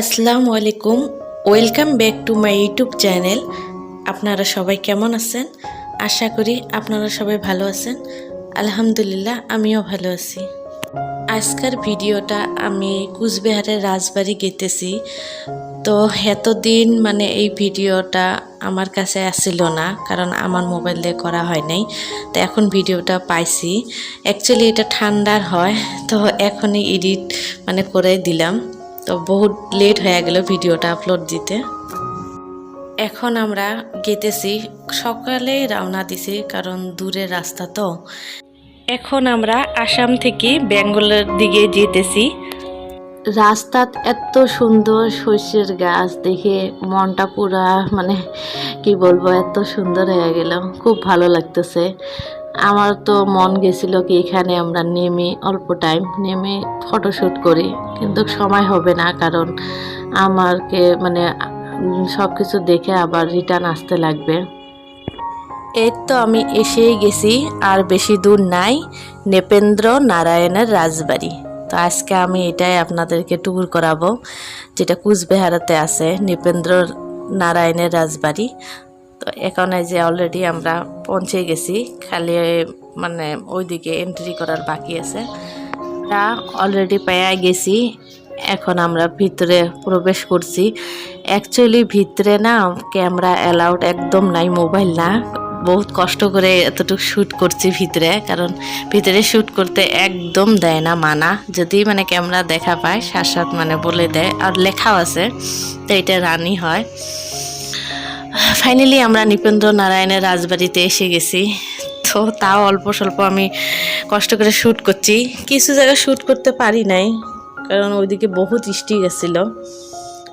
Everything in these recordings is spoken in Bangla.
আসসালামু আলাইকুম। Welcome back to my YouTube channel আপনারা সবাই কেমন আছেন? আশা করি আপনারা সবাই ভালো আছেন। আলহামদুলিল্লাহ, আমিও ভালো আছি। আজকের ভিডিওটা আমি কুচবিহারের রাজবাড়ি গেতেছি। তো এতদিন মানে এই ভিডিওটা আমার কাছে আসছিল না, কারণ আমার মোবাইল দিয়ে করা হয় নাই। তো এখন ভিডিওটা পাইছি। অ্যাকচুয়ালি এটা ঠান্ডার হয়, তো এখনই এডিট মানে করে দিলাম। তো বহুত লেট হয়ে গেল ভিডিওটা আপলোড দিতে। এখন আমরা গেতেছি সকালেই রওনা দিছি কারণ দূরের রাস্তা তো। এখন আমরা আসাম থেকে বেঙ্গলের দিকে যেতেছি। রাস্তাত এত সুন্দর শস্যের গাছ দেখে মনটা পুরা মানে কি বলব, এত সুন্দর হয়ে গেল খুব ভালো লাগতেছে। আমার তো মন গেছিল কি এখানে আমরা নেমে অল্প টাইম নেমে ফটোশ্যুট করি, কিন্তু সময় হবে না কারণ আমাকে মানে সব কিছু দেখে আবার রিটার্ন আসতে লাগবে। এই তো আমি এসেই গেছি, আর বেশি দূর নাই, নেপেন্দ্র নারায়ণের রাজবাড়ি। তো আজকে আমি এটাই আপনাদেরকে ট্যুর করাবো, যেটা কুচবিহারাতে আছে, নৃপেন্দ্র নারায়ণের রাজবাড়ি। তো এখানে যে অলরেডি আমরা পৌঁছে গেছি, খালি মানে ওইদিকে এন্ট্রি করার বাকি আছে। তা অলরেডি পেয়ে গেছি, এখন আমরা ভিতরে প্রবেশ করছি। অ্যাকচুয়ালি ভিতরে না ক্যামেরা অ্যালাউড একদম নাই মোবাইল না। বহুত কষ্ট করে এতটুকু শ্যুট করছি ভিতরে, কারণ ভিতরে শ্যুট করতে একদম দেয় না, মানা। যদি মানে ক্যামেরা দেখা পায় সাত সাত মানে বলে দেয়, আর লেখাও আছে, তো এটা রানি হয়। ফাইনালি আমরা নৃপেন্দ্র নারায়ণের রাজবাড়িতে এসে গেছি। তো তাও অল্প স্বল্প আমি কষ্ট করে শ্যুট করছি। কিছু জায়গায় শ্যুট করতে পারি নাই, কারণ ওইদিকে বহুত বৃষ্টি গেছিল।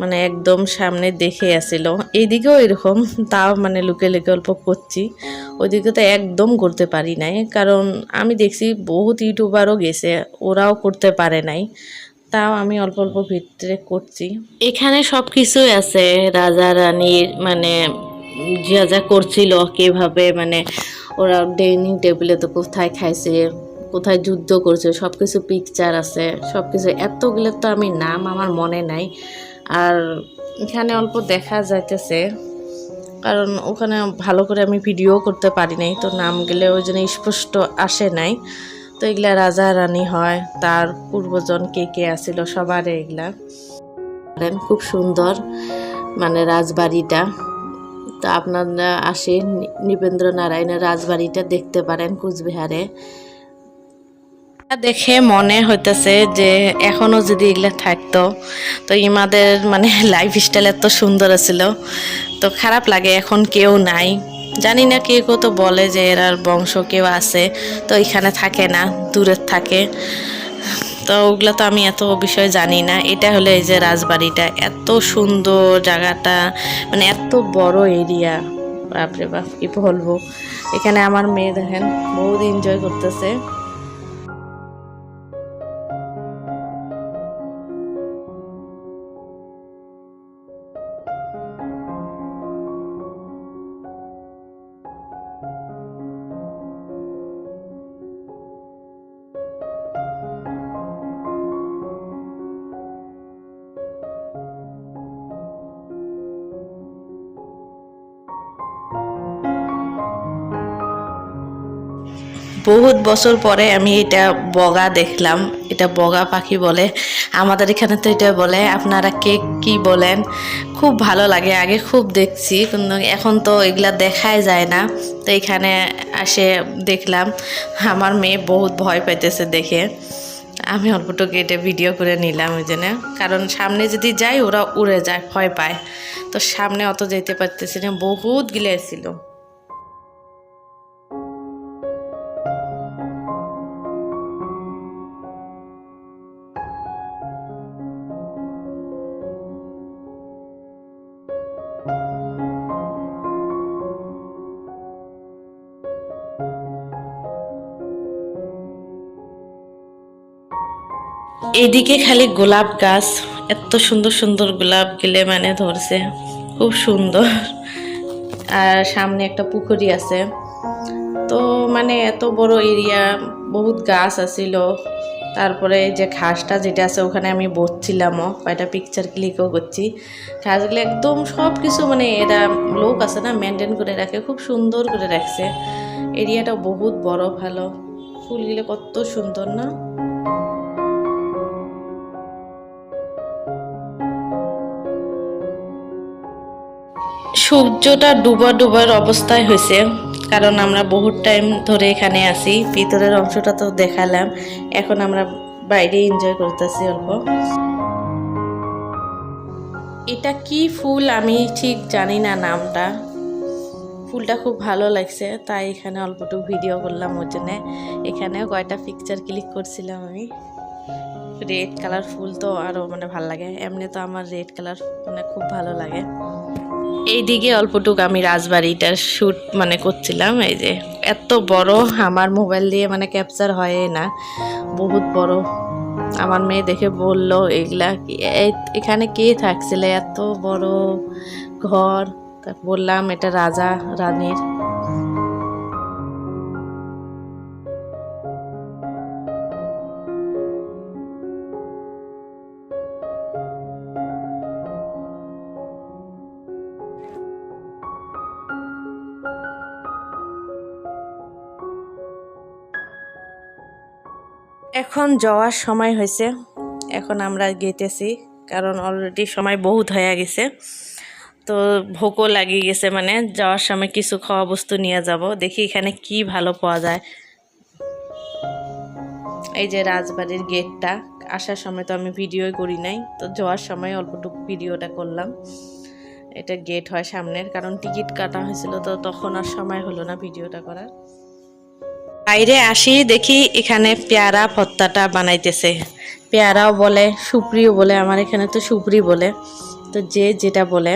মানে একদম সামনে দেখে আসিল এইদিকেও এরকম, তাও মানে লুকে লুকে অল্প করছি। ওইদিকে তো একদম করতে পারি নাই, কারণ আমি দেখছি বহুত ইউটিউবারও গেছে, ওরাও করতে পারে নাই। তাও আমি অল্প অল্প ভিতরে করছি। এখানে সব কিছুই আছে, রাজা রানীর মানে যা যা করছিল, কীভাবে মানে ওরা ডাইনিং টেবিলে তো কোথায় খাইছে, কোথায় যুদ্ধ করছে সব কিছু পিকচার আছে সব কিছু এতগুলো তো আমি নাম আমার মনে নাই। আর এখানে অল্প দেখা যাইতেছে, কারণ ওখানে ভালো করে আমি ভিডিও করতে পারি নাই, তো নাম গেলে ওই জন্য স্পষ্ট আসে নাই। তো এগুলা রাজা রানী হয়, তার পূর্বজন কে কে আসিল সবার এগুলা। খুব সুন্দর মানে রাজবাড়িটা। তো আপনারা আসে নৃপেন্দ্র নারায়ণের রাজবাড়িটা দেখতে পারেন কুচবিহারে। দেখে মনে হইতেছে যে এখনও যদি এগুলা থাকতো, তো ইমাদের মানে লাইফ স্টাইল এত সুন্দর ছিল তো খারাপ লাগে, এখন কেউ নাই। জানি না কে কত বলে যে এরার বংশ কেউ আছে, তো এখানে থাকে না দূরের থাকে। তো ওগুলো তো আমি এত বিষয় জানি না। এটা হলো এই যে রাজবাড়িটা, এত সুন্দর জায়গাটা মানে এত বড় এরিয়া। বাপরে বাপ, কি বলব? এখানে আমার মেয়ে দেখেন, বহুত এনজয় করতেছে। বহুত বছর পরে আমি এটা বগা দেখলাম। এটা বগা পাখি বলে। আমাদের এখানে তো এটা বলে। আপনারা কে কি বলেন? খুব ভালো লাগে। আগে খুব দেখছি। কিন্তু এখন তো এগুলা দেখাই যায় না। তো এখানে আসে দেখলাম। আমার মেয়ে বহুত ভয় পাইতেছে দেখে। আমি অল্পটুকু এটা ভিডিও করে নিলাম ওই জন্য কারণ সামনে যদি যাই, ওরা উড়ে যায়, ভয় পায়। তো সামনে অত যেতে পারতেছি না। বহুত গিলে ছিল এদিকে খালি গোলাপ গাছ, এত সুন্দর সুন্দর গোলাপ গেলে মানে ধরছে, খুব সুন্দর। আর সামনে একটা পুকুরি আছে। তো মানে এত বড় এরিয়া, বহুত গাছ আছিল। তারপরে যে ঘাসটা যেটা আছে, ওখানে আমি বসছিলামও, কয়টা পিকচার ক্লিকও করছি। ঘাসগুলো একদম সব কিছু মানে এরা লোক আছে না মেনটেন করে রাখে, খুব সুন্দর করে রাখছে। এরিয়াটা বহুত বড়, ভালো। ফুলগুলো কত সুন্দর না? সূর্যটা ডুবা ডুবার অবস্থায় হয়েছে, কারণ আমরা বহুত টাইম ধরে এখানে আছি, ভিতরের অংশটা তো দেখালাম, এখন আমরা বাইরে এনজয় করতেছি অল্প। এটা কি ফুল আমি ঠিক জানি না নামটা। ফুলটা খুব ভালো লাগছে, তাই এখানে অল্পটুকু ভিডিও করলাম ওর জন্যে। এখানেও কয়টা পিকচার ক্লিক করছিলাম আমি। রেড কালার ফুল তো আরও মানে ভালো লাগে, এমনি তো আমার রেড কালার মানে খুব ভালো লাগে। এইদিকে অল্পটুক আমি রাজবাড়িটার শ্যুট মানে করছিলাম, এই যে এত বড় আমার মোবাইল দিয়ে মানে ক্যাপচার হয় না, বহুত বড়। আমার মেয়ে দেখে বলল, এগুলা এখানে কে থাকছিল? এত বড় ঘর? বললাম, এটা রাজা, রানীর। এখন যাওয়ার সময় হয়েছে। এখন আমরা গেতেছি কারণ অলরেডি সময় বহুত হয়ে গেছে। তো ভোকও লাগিয়ে গেছে মানে যাওয়ার সময় কিছু খাওয়া বস্তু নিয়ে যাব, দেখি এখানে কি ভালো পাওয়া যায়। এই যে রাজবাড়ির গেটটা, আসার সময় তো আমি ভিডিওই করি নাই, তো যাওয়ার সময় অল্পটুকু ভিডিওটা করলাম। এটা গেট হয় সামনের, কারণ টিকিট কাটা হয়েছিল, তো তখন আর সময় হলো না ভিডিওটা করার। বাইরে আসি দেখি এখানে পেয়ারা ভত্তাটা বানাইতেছে। পেয়ারাও বলে, সুপ্রিও বলে, আমার এখানে তো সুপ্রি বলে, তো যে যেটা বলে।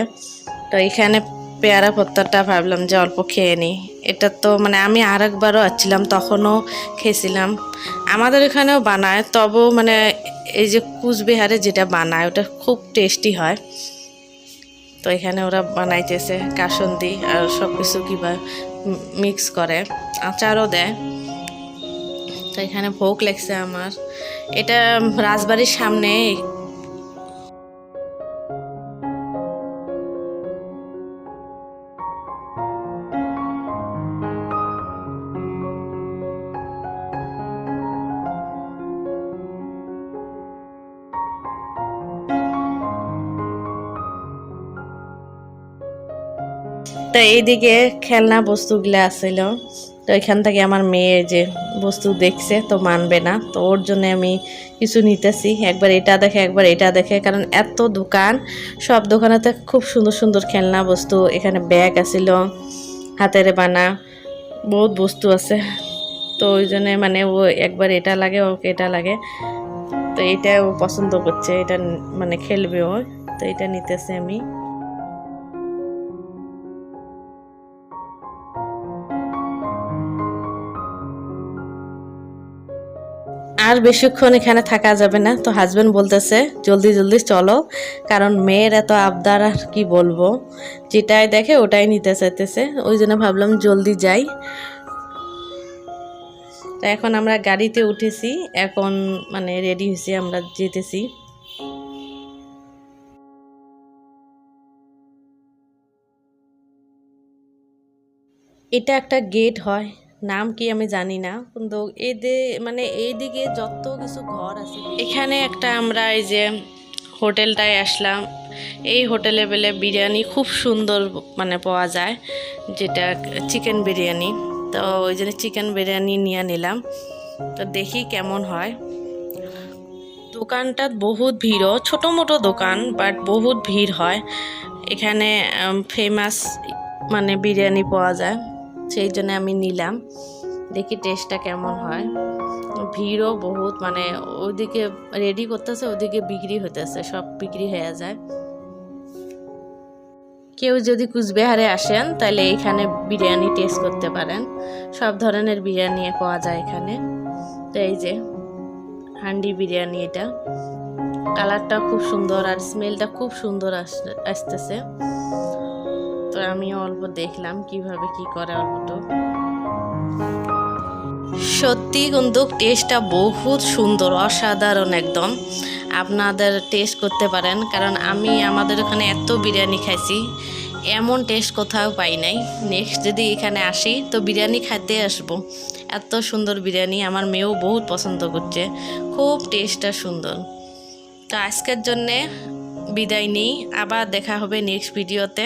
তো এখানে পেয়ারা ভত্তাটা ভাবলাম যে অল্প খেয়ে নিই। এটা তো মানে আমি আর একবারও আসছিলাম তখনও খেয়েছিলাম। আমাদের এখানেও বানায়, তবু মানে এই যে কুচবিহারে যেটা বানায়, ওটা খুব টেস্টি হয়। তো এখানে ওরা বানাইতেছে কাসন্দি আর সব কিছু কিবা মিক্স করে, আচারও দেয়। তো এখানে ভোগ লাগছে আমার। এটা রাজবাড়ির সামনে তো এইদিকে খেলনা বস্তুগুলো আসছিল তো এখান থেকে আমার মেয়ে যে বস্তু দেখছে তো মানবে না। তো ওর জন্য আমি কিছু নিতেছি। একবার এটা দেখে, একবার এটা দেখে। কারণ এত দোকান, সব দোকানেতে খুব সুন্দর সুন্দর খেলনা বস্তু। এখানে ব্যাগ আছিল, হাতের বানা, বহুত বস্তু আছে। তো ওই জন্য মানে ও একবার এটা লাগে, ওকে এটা লাগে। তো এটা ও পছন্দ করছে, এটা মানে খেলবে ও। তো এটা নিতেছে আমি। আর বেশিক্ষণ এখানে থাকা যাবে না। তো হাজবেন্ড বলতেছে, জলদি জলদি চলো। কারণ মেয়ের এত আবদার আর কি বলব? যেটাই দেখে ওটাই নিতে চাইতেছে। ওই জন্য ভাবলাম জলদি যাই। তো এখন আমরা গাড়িতে উঠেছি। এখন মানে রেডি হয়েছি, আমরা যেতেছি। এটা একটা গেট হয়। নাম কি আমি জানি না। কিন্তু এদের মানে এইদিকে যত কিছু ঘর আছে, এখানে একটা আমরা এই যে হোটেলটায় আসলাম। এই হোটেলে বেলে বিরিয়ানি খুব সুন্দর মানে পাওয়া যায়, যেটা চিকেন বিরিয়ানি। তো ওই জন্য চিকেন বিরিয়ানি নিয়ে নিলাম। তো দেখি কেমন হয়। দোকানটা বহুত ভিড়ও, ছোটো মোটো দোকান বাট বহুত ভিড় হয়। এখানে ফেমাস মানে বিরিয়ানি পাওয়া যায়। সেই জন্য আমি নিলাম। দেখি টেস্টটা কেমন হয়। ভিড়ও বহুত মানে ওইদিকে রেডি করতেছে, ওইদিকে বিক্রি হতেছে সব বিক্রি হয়ে যায়। কেউ যদি কুচবিহারে আসেন, তাহলে এখানে বিরিয়ানি টেস্ট করতে পারেন। সব ধরনের বিরিয়ানি পাওয়া যায় এখানে। তো এই যে, হান্ডি বিরিয়ানি এটা। কালারটা খুব সুন্দর আর স্মেলটা খুব সুন্দর আস- আসতেছে। তো আমিও অল্প দেখলাম কীভাবে কি করে অল্পটু। সত্যি কিন্তু টেস্টটা বহুত সুন্দর, অসাধারণ একদম। আপনাদের টেস্ট করতে পারেন, কারণ আমি আমাদের ওখানে এত বিরিয়ানি খাইছি, এমন টেস্ট কোথাও পাই নাই। নেক্সট যদি এখানে আসি, তো বিরিয়ানি খাইতে আসব। এত সুন্দর বিরিয়ানি, আমার মেয়েও বহুত পছন্দ করছে। খুব টেস্টটা সুন্দর। তো আজকের জন্যে বিদায় নিই, আবার দেখা হবে নেক্সট ভিডিওতে